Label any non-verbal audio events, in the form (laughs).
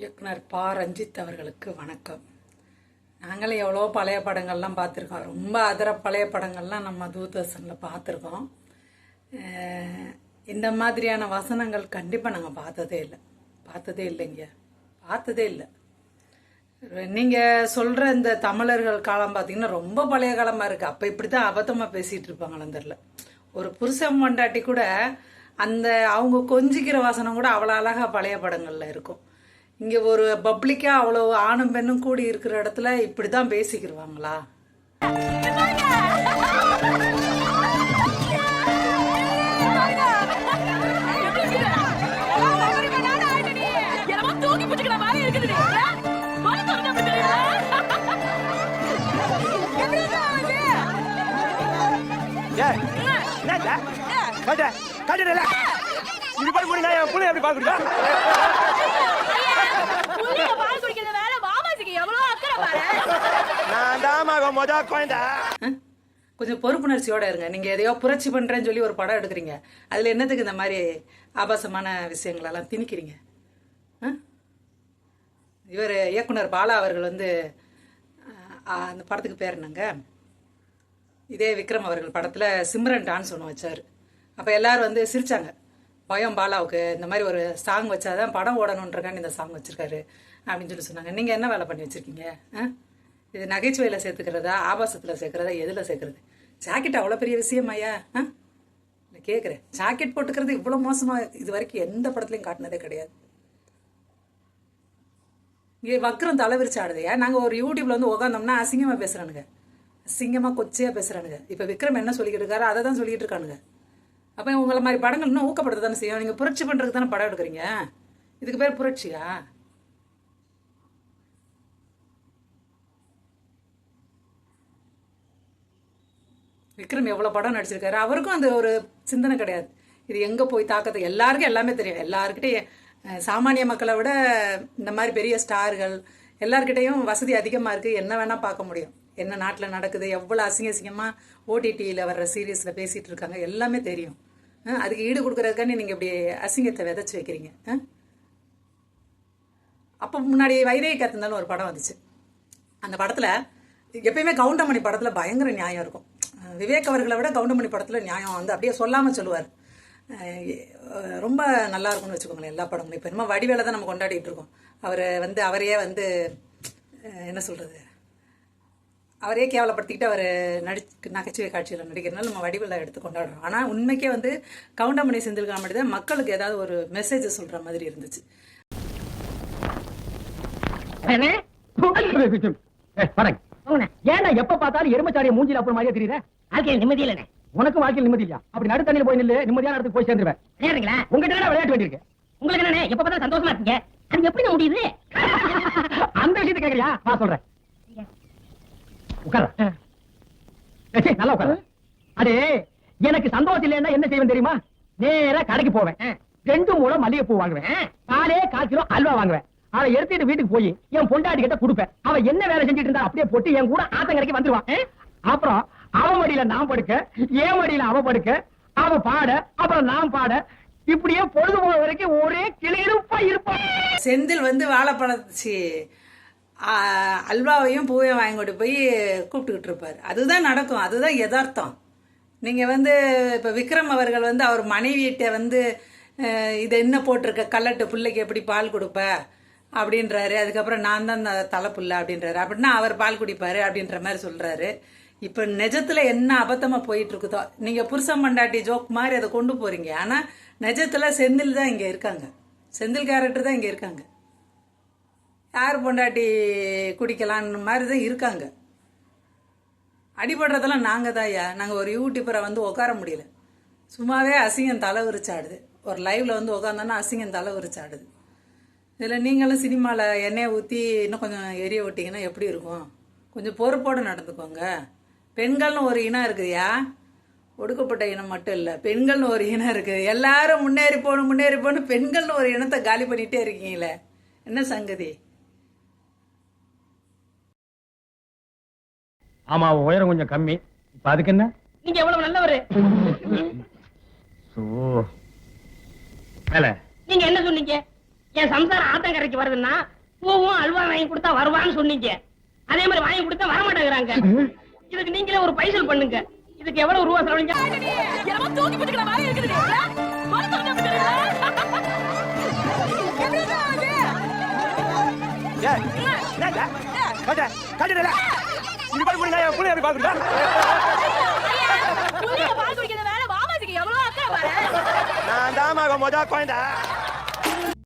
இயக்குனர் பா. ரஞ்சித் அவர்களுக்கு வணக்கம். நாங்களே எவ்வளோ பழைய படங்கள்லாம் பார்த்துருக்கோம். ரொம்ப அதர பழைய படங்கள்லாம் நம்ம தூர்தர்ஷனில் பார்த்துருக்கோம். இந்த மாதிரியான வசனங்கள் கண்டிப்பாக நாங்கள் பார்த்ததே இல்லை. பார்த்ததே இல்லைங்க. பார்த்ததே இல்லை. நீங்கள் சொல்கிற இந்த தமிழர்கள் காலம் பார்த்தீங்கன்னா ரொம்ப பழைய காலமாக இருக்குது அப்போ இப்படி தான் அபத்தமாக பேசிகிட்டு இருப்பாங்களான்னு தெரில ஒரு புருஷன் மண்டாட்டி கூட அந்த அவங்க கொஞ்சிக்கிற வசனம் கூட அவ்வளோ அழகாக பழைய படங்களில் இருக்கும். இங்கே ஒரு பப்ளிக்காக அவ்வளோ ஆணும் பெண்ணும் கூடி இருக்கிற இடத்துல இப்படி தான் பேசிக்கிருவாங்களா? ஏய், என்னடா? இப்படி போய் போய் குழந்தை. கொஞ்சம் பொறுப்புணர்ச்சியோட இருங்க. நீங்கள் எதையோ புரட்சி பண்ணுறேன்னு சொல்லி ஒரு படம் எடுக்கிறீங்க. அதில் என்னத்துக்கு இந்த மாதிரி ஆபாசமான விஷயங்களெல்லாம் திணிக்கிறீங்க? ஆ? இவர் இயக்குனர் பாலா அவர்கள் வந்து அந்த படத்துக்கு பேர் என்னங்க? இதே விக்ரம் அவர்கள் படத்தில் சிம்ரன் டான்ஸ் ஒன்று வச்சார். அப்போ எல்லாரும் வந்து சிரிச்சாங்க. பயம் பாலாவுக்கு இந்த மாதிரி ஒரு சாங் வச்சாதான் படம் ஓடணுன்றக்காண்டி இந்த சாங் வச்சிருக்காரு அப்படின்னு சொல்லி சொன்னாங்க. நீங்கள் என்ன வேலை பண்ணி வச்சிருக்கீங்க? ஆ? இது நகைச்சுவையில் சேர்த்துக்கிறதா ஆபாசத்தில் சேர்க்குறதா எதில் சேர்க்குறது? ஜாக்கெட் அவ்வளோ பெரிய விஷயமாயா ஆ? நான் கேட்குறேன் ஜாக்கெட் போட்டுக்கிறது இவ்வளோ மோசமாக இது வரைக்கும் எந்த படத்துலையும் காட்டினதே கிடையாது. இங்கே வக்ரம் தலைவிரிச்சு ஆடுதையா நாங்கள் ஒரு யூடியூப்ல வந்து உட்காந்தோம்னா அசிங்கமாக பேசுகிறானுங்க அசிங்கமாக கொச்சையாக பேசுகிறானுங்க இப்போ விக்ரம் என்ன சொல்லிக்கிட்டு இருக்காரு அதை தான் சொல்லிகிட்டு இருக்கானுங்க. அப்போ உங்களை மாதிரி படங்கள் இன்னும் ஊக்கப்படுத்த தானே செய்யும்? நீங்கள் புரட்சி பண்ணுறதுக்கு தானே படம் எடுக்கிறீங்க? இதுக்கு பேர் புரட்சியா? விக்ரம் எவ்வளோ படம் நடிச்சிருக்காரு? அவருக்கும் அந்த ஒரு சிந்தனை கிடையாது. இது எங்கே போய் தாக்கத்தை எல்லாருக்கும் எல்லாமே தெரியும். எல்லாருக்கிட்டையும் சாமானிய மக்களை விட இந்த மாதிரி பெரிய ஸ்டார்கள் எல்லார்கிட்டையும் வசதி அதிகமாக இருக்குது என்ன வேணால் பார்க்க முடியும். என்ன நாட்டில் நடக்குது எவ்வளோ அசிங்க அசிங்கமாக ஓடிடியில் வர்ற சீரியஸில் பேசிகிட்டு இருக்காங்க. எல்லாமே தெரியும். அதுக்கு ஈடு கொடுக்குறதுக்காண்டி நீங்கள் இப்படி அசிங்கத்தை விதைச்சி வைக்கிறீங்க. அப்போ முன்னாடி வைதேகி கத்துந்தாலும் ஒரு படம் வந்துச்சு. அந்த படத்தில் எப்பயுமே கவுண்டமணி படத்தில் பயங்கர நியாயம் இருக்கும். விவேக் அவர்களை விட கவுண்டமணி படத்தில் நியாயம் வந்து அப்படியே சொல்லாமல் சொல்லுவார். ரொம்ப நல்லா இருக்கும்னு வச்சுக்கோங்களேன் எல்லா படங்களும் இப்போ என்னமோ வடிவேலை தான் நம்ம கொண்டாடிட்டு இருக்கோம். அவர் வந்து அவரையே வந்து என்ன சொல்கிறது அவரே கேவலப்படுத்திக்கிட்டு அவர் நடி நகைச்சுவை காட்சியில் நடிக்கிறனால நம்ம வடிவில் எடுத்து கொண்டாடுறோம். ஆனால் உண்மைக்கே வந்து கவுண்டமணி செந்தில் காமெடி தான் மக்களுக்கு ஏதாவது ஒரு மெசேஜ் சொல்கிற மாதிரி இருந்துச்சு. ஏன்டா எப்ப பார்த்தாலும் எருமச்சாடிய மூஞ்சில அப்புறம் மாதிரியே தெரியுற? வாழ்க்கையில் நிம்மதி இல்லைண்ணே. உனக்கு வாழ்க்கையில் நிம்மதி இல்லையா? அப்படி நடு தண்ணியில போய் நில்லு நிம்மதியான இடத்துக்கு போய் சேர்ந்துருவேன். விளையாடுறீங்களா உங்ககிட்ட தான் விளையாட்டு வேண்டியிருக்கு. உங்களுக்கு என்னண்ணே எப்ப பார்த்தா சந்தோஷமா இருக்கீங்க? அது எப்படி முடியுது? (laughs) அந்த விஷயத்தை கேக்குறியா? நான் சொல்றேன். உட்கார. நல்லா உட்கார. அடே எனக்கு சந்தோஷம் இல்லைன்னா என்ன செய்வேன் தெரியுமா? நேரா கடைக்கு போவேன். ரெண்டு மூலம் மல்லிகை பூ வாங்குவேன் காலே கால் கிலோ அல்வா வாங்குவேன். அதை எடுத்துட்டு வீட்டுக்கு போய் என் பொண்டாட்டி கிட்ட கொடுப்பேன். அவ என்ன வேலை செஞ்சுட்டு இருந்தா அப்படியே போட்டு என் கூட ஆத்தங்கரைக்கு வந்துருவான் அப்புறம் அவ மடியில நான் படுக்க என் மடியில அவ படுக்க அவ பாட அப்புறம் நான் பாட இப்படியே பொழுது போன வரைக்கும் ஒரே கிளியிருப்பா இருப்பான் செந்தில் வந்து வாழைப்பழச்சி அல்வாவையும் பூவையும் வாங்கி கொண்டு போய் கூப்பிட்டுக்கிட்டு இருப்பார். அதுதான் நடக்கும். அதுதான் யதார்த்தம். நீங்கள் வந்து இப்போ விக்ரம் அவர்கள் வந்து அவர் மனைவியிட்ட வந்து இது என்ன போட்டிருக்க? கல்லட்டு பிள்ளைக்கு எப்படி பால் கொடுப்ப? அப்படின்றாரு. அதுக்கப்புறம் நான் தான் அந்த தலைப்புள்ள அப்படின்றாரு. அப்படின்னா அவர் பால் குடிப்பாரு அப்படின்ற மாதிரி சொல்கிறாரு இப்போ நிஜத்துல என்ன அபத்தமாக போயிட்டு இருக்குதோ நீங்கள் புருஷன் மண்டாட்டி ஜோக் மாதிரி அதை கொண்டு போகிறீங்க ஆனால் நிஜத்தில் செந்தில் தான் இங்கே இருக்காங்க. செந்தில் கேரக்டர் தான் இங்கே இருக்காங்க. யார் பொண்டாட்டி குடிக்கலான்னு மாதிரி தான் இருக்காங்க. அடிபடுறதெல்லாம் நாங்கள் தான் ஐயா. நாங்கள் ஒரு யூடியூபரை வந்து உட்கார முடியல. சும்மாவே அசிங்கம் தலை விரிச்சாடுது ஒரு லைவில் வந்து உட்காந்தோன்னா அசிங்கம் தலை விரிச்சாடுது இதில் நீங்களும் சினிமாவில் எண்ணெயை ஊற்றி இன்னும் கொஞ்சம் எரிய விட்டிங்கன்னா எப்படி இருக்கும்? கொஞ்சம் பொறுப்போடு நடந்துக்கோங்க. பெண்கள்னு ஒரு இனம் இருக்குதுயா? ஒடுக்கப்பட்ட இனம் மட்டும் இல்லை. பெண்கள்னு ஒரு இனம் இருக்குது. எல்லாரும் முன்னேறி போகணும் முன்னேறி போகணும். பெண்கள்னு ஒரு இனத்தை காலி பண்ணிகிட்டே இருக்கீங்களே. என்ன சங்கதி? ஆமா உயரம் கொஞ்சம் கம்மி. இப்ப அதுக்கு என்ன? நீங்க எவ்வளவு நல்லவரு? நீங்க என்ன சொன்னீங்க? என் சம்சாரம் ஆத்தங்கரைக்கு வருதுன்னா பூவும் அல்வா வாங்கி கொடுத்தா வருவான்னு சொன்னீங்க. அதே மாதிரி வாங்கி கொடுத்தா வர மாட்டேங்கிறாங்க இதுக்கு நீங்களே ஒரு பைசல் பண்ணுங்க. இதுக்கு எவ்வளவு ரூபா பாரு? நான் தான் மகன் மொத குழந்தை.